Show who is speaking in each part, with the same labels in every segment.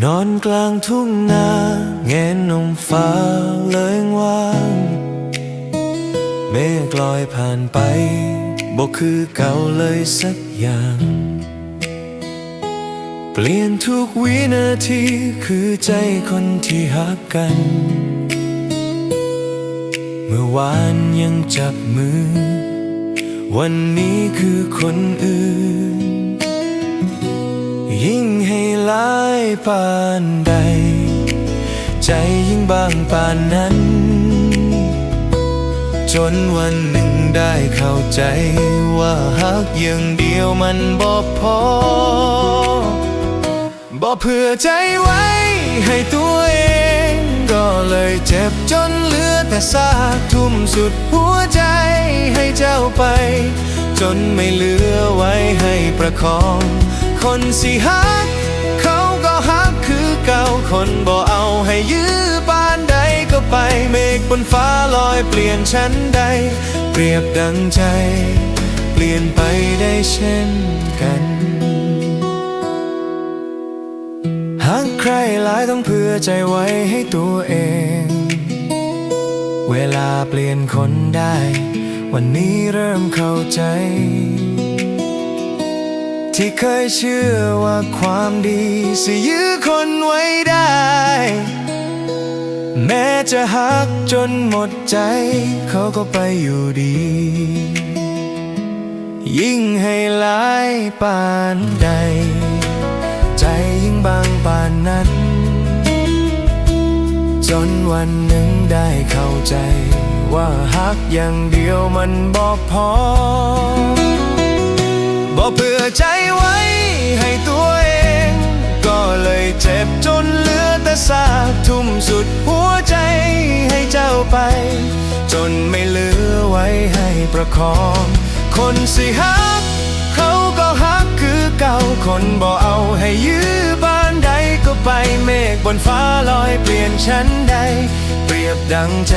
Speaker 1: นอนกลางทุ่งนาแงนนมฟ้าเลยว่างเมฆลอยผ่านไปบอกคือเก่าเลยสักอย่าง เปลี่ยนทุกวินาทีคือใจคนที่หักกัน เมื่อวานยังจับมือ วันนี้คือคนอื่น ยิ่งให้หลายปานใด ใจยิ่งบางปานนั้น จนวันหนึ่งได้เข้าใจว่าหักอย่างเดียวมันบ่พอบ่เพื่อใจไว้ให้ตัวเอง ก็เลยเจ็บจนเหลือแต่ซากทุ่มสุดหัวใจให้เจ้าไป จนไม่เหลือไว้ให้ประคอง คนสิฮัก เขาก็ฮักคือเก่าคนบ่เอาให้ยื้อปานใดก็ไปเมฆบนฟ้าลอยเปลี่ยนชั้นใด เปรียบดังใจ เปลี่ยนไปได้เช่นกันหากใครหลายต้องเพื่อใจไว้ให้ตัวเอง เวลาเปลี่ยนคนได้ วันนี้เริ่มเข้าใจ ที่เคยเชื่อว่าความดีสิยื้อคนไว้ได้ แม้จะหักจนหมดใจ เขาก็ไปอยู่ดี ยิ่งให้หลายปานใด ใจยิ่งบางปานนั้น จนวันหนึ่งได้เข้าใจ ว่าหักอย่างเดียวมันบอบ่เพื่อ ใจไว้ให้ตัวเอง ก็เลยเจ็บจนเหลือแต่ซากทุ่มสุดหัวใจให้เจ้าไป จนไม่เหลือไว้ให้ประคอง คนสิฮัก เขาก็ฮักคือเก่าคนบ่เอาให้ยื้อบ้านใดก็ไปเมฆบนฟ้าลอยเปลี่ยนชั้นใด เปรียบดังใจ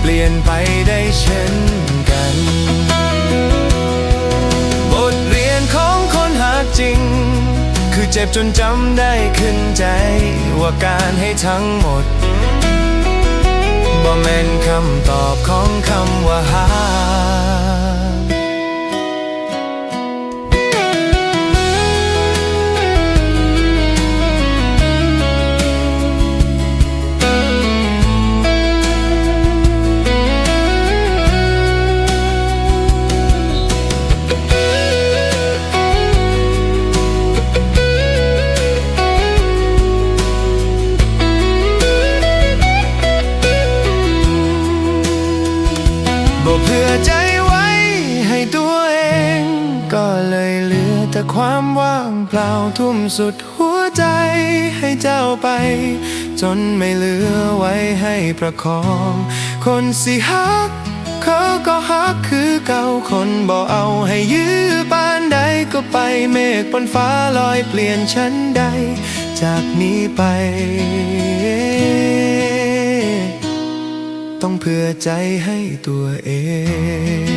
Speaker 1: เปลี่ยนไปได้เช่นกัน จ็บจนจำได้ขึ้นใจ ว่าการให้ทั้งหมดบ่แม่นคำตอบของคำว่าหา ความว่างเปล่าทุ่มสุดหัวใจให้เจ้าไป จนไม่เหลือไว้ให้ประคอง คนสิฮัก เขาก็ฮักคือเก่าคนบ่เอาให้ยื้อปานใดก็ไปเมฆบนฟ้าลอยเปลี่ยนชั้นใด จากนี้ไป ต้องเพื่อใจให้ตัวเอง